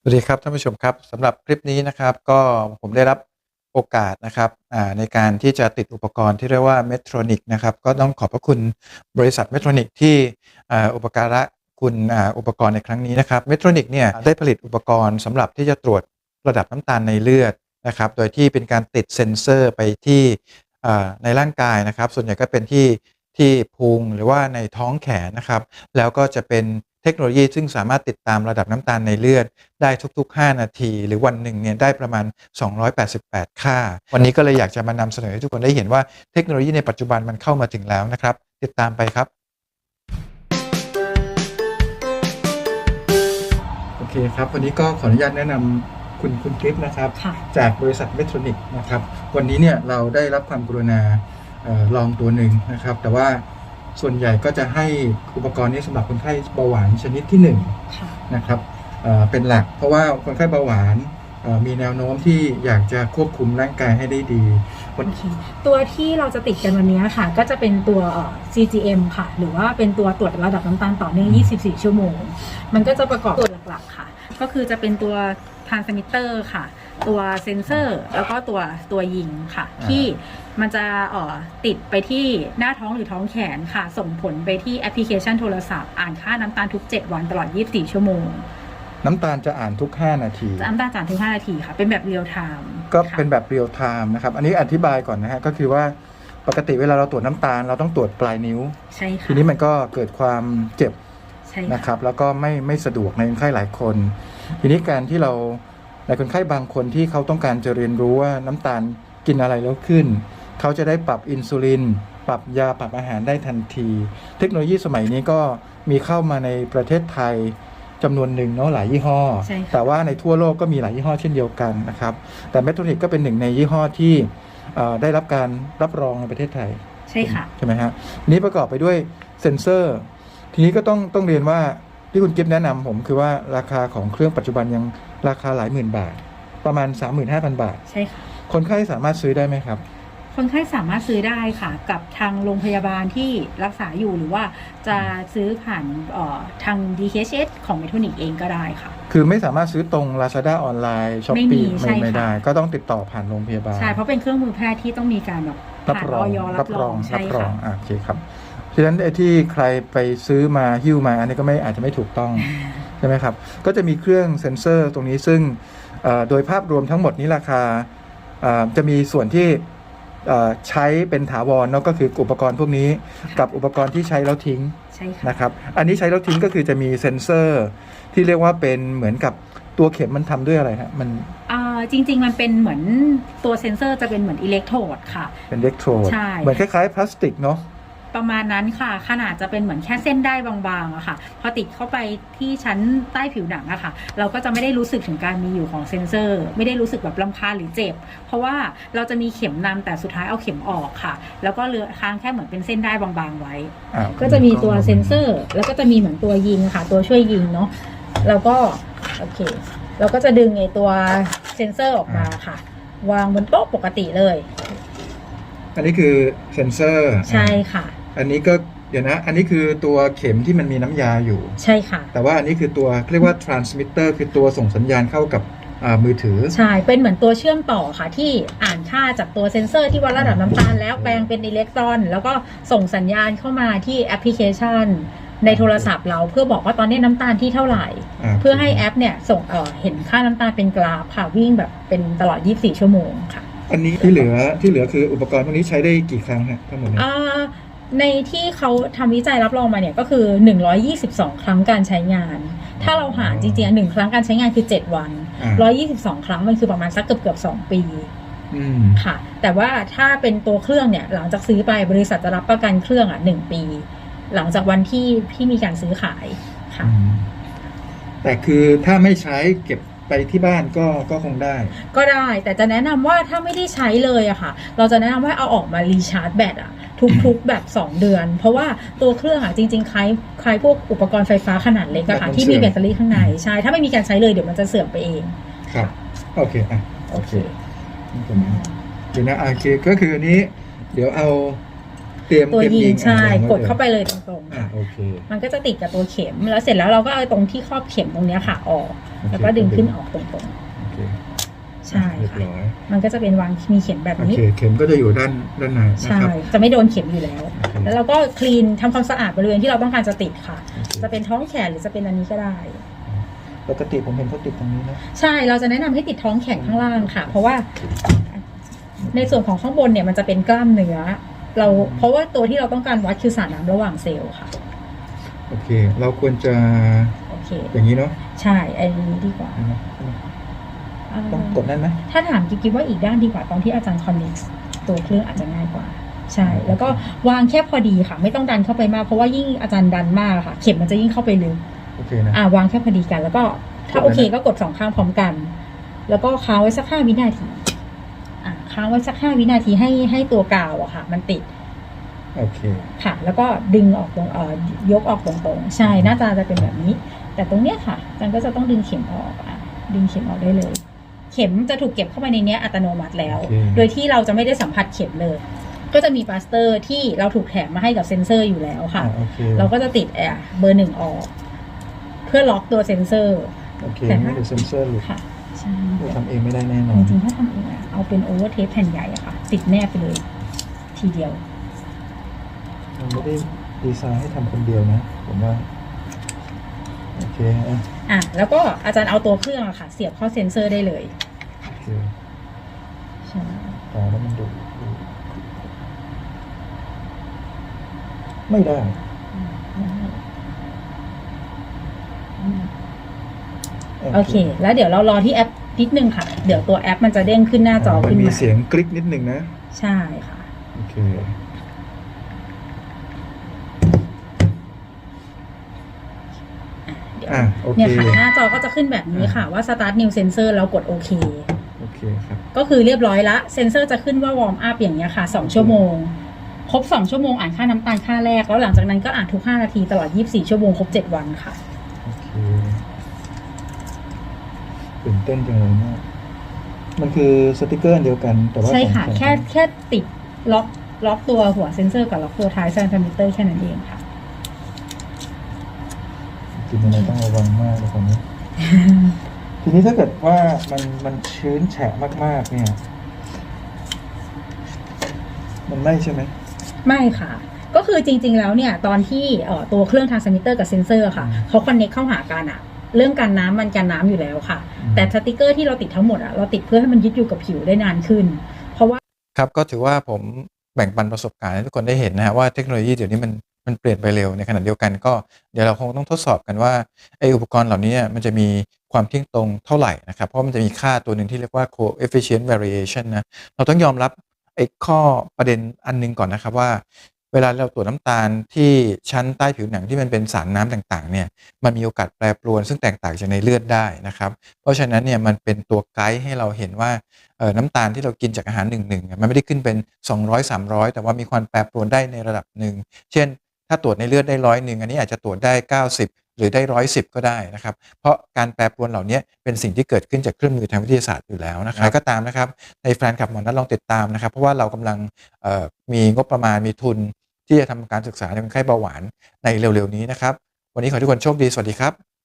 สวัสดีครับท่านผู้ชมครับสำหรับคลิปนี้นะครับก็ผมได้รับโอกาสนะครับอ่าในการที่จะติดอุปกรณ์ที่เรียกว่าเมโทรนิกนะครับก็ต้องขอบพระคุณบริษัทเมโทรนิกที่อ่าอุปการะคุณอ่าอุปกรณ์ในครั้งนี้นะครับเมโทรนิกเนี่ยได้ผลิตอุปกรณ์สำหรับที่จะตรวจระดับน้ำตาลในเลือดนะครับโดยที่เป็นการติดเซ็นเซอร์ไปที่อ่าในร่างกายนะครับ ส่วนใหญ่ก็เป็นที่ที่พุงหรือว่าในท้องแขนนะครับ แล้วก็จะเป็นเทคโนโลยีซึ่งสามารถติดตามระดับน้ำตาลในเลือด ได้ทุก ๆ 5 นาที หรือวันหนึ่งเนี่ยได้ประมาณ 288 ค่า วันนี้ก็เลยอยากจะมานำเสนอให้ทุกคนได้เห็นว่าเทคโนโลยีในปัจจุบันมันเข้ามาถึงแล้วนะครับ ติดตามไปครับ โอเคครับ วันนี้ก็ขออนุญาตแนะนำคุณคุณกิฟต์นะครับค่ะจากบริษัทเมโทรนิกนะครับ วันนี้เนี่ยเราได้รับความกรุณาเออลองตัวหนึ่งนะครับ แต่ว่า ส่วนใหญ่ก็จะให้อุปกรณ์นี้สำหรับคนไข้เบาหวานชนิดที่หนึ่งค่ะนะครับเอ่อเป็นหลัก เพราะว่าคนไข้เบาหวานเอ่อมีแนวโน้มที่อยากจะควบคุมร่างกายให้ได้ดีวันโอเคตัวที่เราจะติดกันวันนี้ค่ะ ก็จะเป็นตัวเอ่อ CGM ค่ะ หรือว่าเป็นตัวตรวจระดับน้ำตาลต่อเนื่อง 24 ชั่วโมง มันก็จะประกอบตัวหลักๆค่ะ ก็คือจะเป็นตัว transmitter ค่ะ ตัวเซนเซอร์ แล้วก็ตัวตัวยิงค่ะ ที่มันจะเอ่อติดไปที่หน้าท้องหรือท้องแขนค่ะ ส่งผลไปที่แอปพลิเคชันโทรศัพท์อ่านค่าน้ำตาลทุก 7 วันตลอด 24 ชั่วโมง น้ำตาลจะอ่านทุก 5 นาทีจะน้ำตาลจ่านทุก 5 นาทีค่ะ เป็นแบบเรียลไทม์ก็เป็นแบบเรียลไทม์นะครับ อันนี้อธิบายก่อนนะฮะ ก็คือว่าปกติเวลาเราตรวจน้ำตาล เราต้องตรวจปลายนิ้ว ใช่ค่ะทีนี้มันก็เกิดความเจ็บ ใช่นะครับแล้วก็ไม่ไม่สะดวกในคนไข้หลายคน ทีนี้การที่เรา ในคนไข้บางคนที่เขาต้องการจะเรียนรู้ว่าน้ำตาลกินอะไรแล้วขึ้น เขาจะได้ปรับอินซูลิน ปรับยาปรับอาหารได้ทันที เทคโนโลยีสมัยนี้ก็มีเข้ามาในประเทศไทยจำนวนหนึ่งเนาะหลายยี่ห้อใช่ค่ะแต่ว่าในทั่วโลกก็มีหลายยี่ห้อเช่นเดียวกันนะครับ แต่เมโทรนิกก็เป็นหนึ่งในยี่ห้อที่เอ่อได้รับการรับรองในประเทศไทย ใช่ค่ะ ใช่ไหมฮะนี้ประกอบไปด้วยเซ็นเซอร์ ทีนี้ก็ต้องต้องเรียนว่า ที่คุณกิฟต์แนะนำผมคือว่าราคาของเครื่องปัจจุบันยังราคาหลายหมื่นบาท ประมาณ 35,000 บาท ใช่ค่ะ คนไข้สามารถซื้อได้ไหมครับ คนไข้สามารถซื้อได้ค่ะ กับทางโรงพยาบาลที่รักษาอยู่หรือว่าจะซื้อผ่านเอ่อทาง DHS ของเมทนิกเองก็ได้ค่ะ คือไม่สามารถซื้อตรง Lazada ออนไลน์ช้อปไม่มีปี้ใช่ไม่ไม่ค่ะได้ ก็ต้องติดต่อผ่านโรงพยาบาล ใช่ เพราะเป็นเครื่องมือแพทย์ที่ต้องมีการแบบรับผ่านรอองอยรับรองใช่รับรอค่ะงอะโอเคครับ ฉะนั้นไอ้ที่ใครไปซื้อมาหิ้วมาอันนี้ก็ไม่อาจจะไม่ถูกต้องใช่ไหมครับ ก็จะมีเครื่องเซ็นเซอร์ตรงนี้ซึ่งเอ่อโดยภาพรวมทั้งหมดนี้ราคาเอ่อจะมีส่วนที่เอ่อใช้เป็นถาวรเนอะก็คืออุปกรณ์พวกนี้กับอุปกรณ์ที่ใช้แล้วทิ้งใช่ค่ะนะครับ อันนี้ใช้แล้วทิ้งก็คือจะมีเซ็นเซอร์ ที่เรียกว่าเป็นเหมือนกับตัวเข็มมันทำด้วยอะไรฮะมันอ่าจริง ๆ มันเป็นเหมือนตัวเซนเซอร์จะเป็นเหมือนอิเล็กโทรดค่ะ เป็นเล็กโทรดใช่เหมือนคล้ายๆพลาสติกเนาะ ประมาณนั้นค่ะ ขนาดจะเป็นเหมือนแค่เส้นได้บางๆอะค่ะ พอติดเข้าไปที่ชั้นใต้ผิวหนังอะค่ะ เราก็จะไม่ได้รู้สึกถึงการมีอยู่ของเซ็นเซอร์ ไม่ได้รู้สึกแบบลำคาญหรือเจ็บ เพราะว่าเราจะมีเข็มนำแต่สุดท้ายเอาเข็มออกค่ะ แล้วก็เหลือค้างแค่เหมือนเป็นเส้นได้บางๆไว้อ่าก็จะมีตัวเซ็นเซอร์ แล้วก็จะมีเหมือนตัวยิงค่ะ ตัวช่วยยิงเนาะแล้วก็โอเค เราก็จะดึงไอตัวเซ็นเซอร์ออกมาค่ะ วางบนโต๊ะปกติเลย อันนี้คือเซ็นเซอร์ใช่ค่ะ อันนี้ก็เดี๋ยวนะ อันนี้คือตัวเข็มที่มันมีน้ำยาอยู่ ใช่ค่ะ แต่ว่าอันนี้คือตัวเรียกว่า transmitter คือตัวส่งสัญญาณเข้ากับอ่ามือถือ ใช่ เป็นเหมือนตัวเชื่อมต่อค่ะ ที่อ่านค่าจากตัวเซ็นเซอร์ที่วัดระดับน้ำตาลแล้วแปลงเป็นอิเล็กตรอน แล้วก็ส่งสัญญาณเข้ามาที่แอปพลิเคชัน ในโทรศัพท์เราเพื่อบอกว่าตอนนี้น้ำตาลที่เท่าไหร่อ่าเพื่อให้แอปเนี่ยส่งเอ่อเห็นค่าน้ำตาลเป็นกราฟค่ะวิ่งแบบเป็นตลอด 24 ชั่วโมงค่ะ อันนี้ที่เหลือที่เหลือคืออุปกรณ์พวกนี้ใช้ได้กี่ครั้งฮะทั้งหมดเนี่ย อ่าในที่เขาทำวิจัยรับรองมาเนี่ยก็คือ 122 ครั้งการใช้งาน ถ้าเราหารจริงๆอะหนึ่งครั้งการใช้งานคือ 7 วัน อ่า 122 ครั้งมันคือประมาณสักเกือบเกือบๆ2ปี อืมค่ะ แต่ว่าถ้าเป็นตัวเครื่องเนี่ย หลังจากซื้อไปบริษัทจะรับประกันเครื่องอะหนึ่งปี หลังจากวันที่ที่มีการซื้อขายค่ะ อืมแต่คือถ้าไม่ใช้เก็บ ไปที่บ้านก็ก็คงได้ ก็ได้แต่จะแนะนำว่าถ้าไม่ได้ใช้เลยอะค่ะ เราจะแนะนำว่าเอาออกมารีชาร์จแบตอะทุกๆแบบ 2 เดือน เพราะว่าตัวเครื่องอะจริงๆคล้ายคล้ายพวกอุปกรณ์ไฟฟ้าขนาดเล็กอะค่ะแบตมันที่มีเสื่อม แบตเตอรี่ข้างในใช่ถ้าไม่มีการใช้เลยเดี๋ยวมันจะเสื่อมไปเอง ครับ โอเคอะโอเคนี่ผมเดี๋ยวนะอะโอเคก็คืออันนี้ เดี๋ยวเอา เตรียมตัวเตรียมยิยิงงใช่อะกดเข้าไปเลยตรงๆอะค่ะโอเคมันก็จะติดกับตัวเข็ม แล้วเสร็จแล้วเราก็เอาตรงที่ครอบเข็มตรงเนี้ยค่ะออก แล้วก็ดึงขึ้นออกตรงโอเคๆใช่เรียบค่ะร้อยมันก็จะเป็นวางมีเข็มแบบโอนี้ เคเข็มก็จะอยู่ด้านด้านในนะใช่ ครับ จะไม่โดนเข็มอยู่แล้ว โอเค แล้วเราก็คลีนทำความสะอาดบริเวณที่เราต้องการจะติดค่ะโอเคจะเป็นท้องแขนหรือจะเป็นอันนี้ก็ได้ ปกติผมเห็นเขาติดตรงนี้นะ ใช่เราจะแนะนำให้ติดท้องแข็งข้างล่างค่ะ เพราะว่าในส่วนของข้างบนเนี่ยมันจะเป็นกล้ามเนื้อ เราเพราะว่าตัวที่เราต้องการวัดคือสารน้ำระหว่างเซลล์ค่ะ โอเค เราควรจะโอเค อย่างนี้เนาะใช่ไอ้นี้ดีกว่าต้องกดนั่นไหมถ้าถามกิ๊กกิ๊กว่าอีกด้านดีกว่าตอนที่อาจารย์คอนเน็กตัวเครื่องอาจจะง่ายกว่า ใช่ แล้วก็วางแค่พอดีค่ะ ไม่ต้องดันเข้าไปมากเพราะว่ายิ่งอาจารย์ดันมากค่ะ เข็มมันจะยิ่งเข้าไปลึกโอเคนะอ่าวางแค่พอดีกัน แล้วก็ถ้ากดโอเคเลยนะก็กดสองข้างพร้อมกัน แล้วก็ค้างไว้สักห้าวินาทีอ่า ค้างไว้สักห้าวินาทีให้ให้ตัวกาวอะค่ะ มันติดโอเคค่ะ แล้วก็ดึงออกตรงเอ่อยกออกตรงๆ ใช่หน้าตาจะเป็นแบบนี้ แต่ตรงเนี้ยค่ะอาจารย์ก็จะต้องดึงเข็มออกอะดึงเข็มออกได้เลย เข็มจะถูกเก็บเข้าไปในเนี้ยอัตโนมัติแล้ว โอเค โดยที่เราจะไม่ได้สัมผัสเข็มเลย ก็จะมีปลาสเตอร์ที่เราถูกแถมมาให้กับเซนเซอร์อยู่แล้วค่ะ อะโอเคเราก็จะติดแอร์เบอร์หนึ่งออก เพื่อล็อกตัวเซนเซอร์ โอเคแต่ไม่ถ้าได้เซนเซอร์หลุดค่ะใช่เรา ทำเองไม่ได้แน่นอจนริงๆถ้าทำเองอะเอาเป็นโอเวอร์เทปแผ่นใหญ่อะค่ะ ติดแนบไปเลย ทีเดียว มันไม่ได้ดีไซน์ให้ทำคนเดียวนะ ผมว่า โอเคอะอะ แล้วก็อาจารย์เอาตัวเครื่องอะค่ะ เสียบเข้าเซนเซอร์ได้เลยโอเคใช่ต่อแล้วมันดูดูไม่ได้ โอเค แล้วเดี๋ยวเรารอที่แอปนิดนึงค่ะ เดี๋ยวตัวแอปมันจะเด้งขึ้นหน้าจอมันขึ้นมีมาเสียงกริ๊กนิดหนึ่งนะ ใช่ค่ะ โอเค เดี๋ยวอะโอเค เนี่ยค่ะ หน้าจอก็จะขึ้นแบบนี้ค่ะว่า start new sensor แล้วกดโอเค โอเคครับ ก็คือเรียบร้อยละ เซนเซอร์จะขึ้นว่าวอร์มอัพอย่างเงี้ยค่ะ 2 ชั่วโมง ครบ 2 ชั่วโมงอ่านค่าน้ำตาลค่าแรก แล้วหลังจากนั้นก็อ่านทุก 5 นาทีตลอด 24 ชั่วโมงครบ 7 วันค่ะ โอเค ตื่นเต้นจังเลยเนี่ย มันคือสติกเกอร์อันเดียวกันแต่ว่าใช่ค่ะสองแค่แค่ติดล็อกล็อกตัวหัวเซนเซอร์กับล็อกตัวท้ายแซนมิเตอร์แค่นั้นเองค่ะ กินอะไรต้องระวังมากเลยตอนนี้ ทีนี้ถ้าเกิดว่ามันมันชื้นแฉะมาก ๆ เนี่ย มันไม่ใช่ไหม ไม่ค่ะ ก็คือจริง ๆ แล้วเนี่ย ตอนที่เอ่อตัวเครื่องทางสมิเตอร์กับเซนเซอร์ค่ะอืมเขาคอนเน็กเข้าหากันอะ เรื่องการน้ำมันกันน้ำอยู่แล้วค่ะอืมแต่สติกเกอร์ที่เราติดทั้งหมดอะเราติดเพื่อให้มันยึดอยู่กับผิวได้นานขึ้น เพราะว่าครับก็ถือว่าผมแบ่งปันประสบการณ์ให้ทุกคนได้เห็นนะฮะว่าเทคโนโลยีเดี๋ยวนี้มันมันเปลี่ยนไปเร็วในขณะเดียวกันก็เดี๋ยวเราคงต้องทดสอบกันว่าไออุปกรณ์เหล่านี้มันจะมีความเที่ยงตรงเท่าไหร่นะครับ เพราะมันจะมีค่าตัวหนึ่งที่เรียกว่า coefficient variation นะเราต้องยอมรับไอ้ข้อประเด็นอันหนึงก่อนนะครับว่า เวลาเราตรวจน้ำตาลที่ชั้นใต้ผิวหนังที่มันเป็นสารน้ำต่างๆเนี่ยมันมีโอกาสแปรปรวนซึ่งแตกต่างจากในเลือดได้นะครับ เพราะฉะนั้นเนี่ยมันเป็นตัวไกด์ให้เราเห็นว่าน้ำตาลที่เรากินจากอาหารหนึ่งหนึ่งมันไม่ได้ขึ้นเป็น 200 300 แต่ว่ามีความแปรปรวนได้ในระดับหนึ่งเช่น ถ้าตรวจในเลือดได้ร้อยหนึ่งอันนี้อาจจะตรวจได้ 90 หรือได้ร้อยสิบก็ได้นะครับ เพราะการแปรปรวนเหล่านี้เป็นสิ่งที่เกิดขึ้นจากเครื่องมือทางวิทยาศาสตร์อยู่แล้วนะครับก็ตามนะครับในแฟนคลับหมอนัทลองติดตามนะครับ เพราะว่าเรากำลังมีงบประมาณมีทุน ที่จะทำการศึกษาในคนไข้เบาหวานในเร็วๆนี้นะครับ วันนี้ขอทุกคนโชคดี สวัสดีครับ